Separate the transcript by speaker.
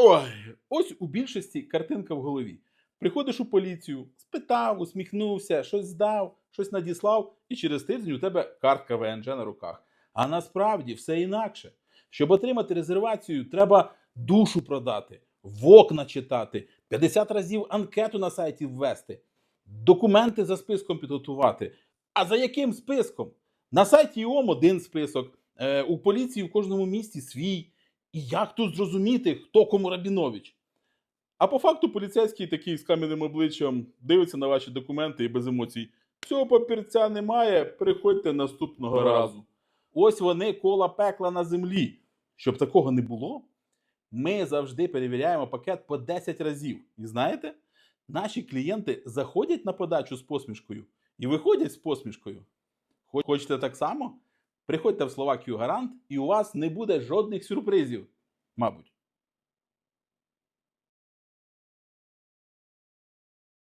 Speaker 1: Ой, ось у більшості картинка в голові. Приходиш у поліцію, спитав, усміхнувся, щось здав, щось надіслав, і через тиждень у тебе картка ВНЖ на руках. А насправді все інакше. Щоб отримати резервацію, треба душу продати, в окна читати, 50 разів анкету на сайті ввести, документи за списком підготувати. А за яким списком? На сайті ІОМ один список, е, у поліції в кожному місті свій. І як тут зрозуміти, хто кому Рабінович? А по факту поліцейський такий з кам'яним обличчям дивиться на ваші документи і без емоцій. Цього папірця немає, приходьте наступного разу. Ось вони кола пекла на землі. Щоб такого не було, ми завжди перевіряємо пакет по 10 разів. І знаєте, наші клієнти заходять на подачу з посмішкою і виходять з посмішкою. Хочете так само? Приходьте в Словакію Гарант, і у вас не буде жодних сюрпризів, мабуть.